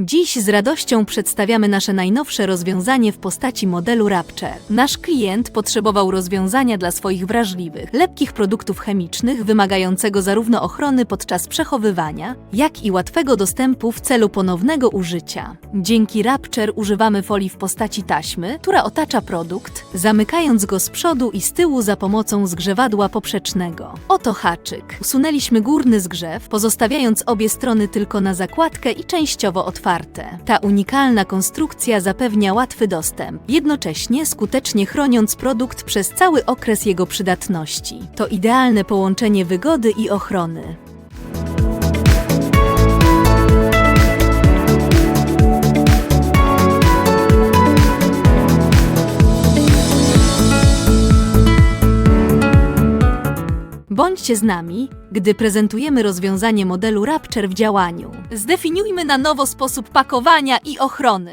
Dziś z radością przedstawiamy nasze najnowsze rozwiązanie w postaci modelu Rapture. Nasz klient potrzebował rozwiązania dla swoich wrażliwych, lepkich produktów chemicznych wymagającego zarówno ochrony podczas przechowywania, jak i łatwego dostępu w celu ponownego użycia. Dzięki Rapture używamy folii w postaci taśmy, która otacza produkt, zamykając go z przodu i z tyłu za pomocą zgrzewadła poprzecznego. Oto haczyk. Usunęliśmy górny zgrzew, pozostawiając obie strony tylko na zakładkę i częściowo otwarte. Ta unikalna konstrukcja zapewnia łatwy dostęp, jednocześnie skutecznie chroniąc produkt przez cały okres jego przydatności. To idealne połączenie wygody i ochrony. Bądźcie z nami, gdy prezentujemy rozwiązanie modelu Rapture w działaniu. Zdefiniujmy na nowo sposób pakowania i ochrony.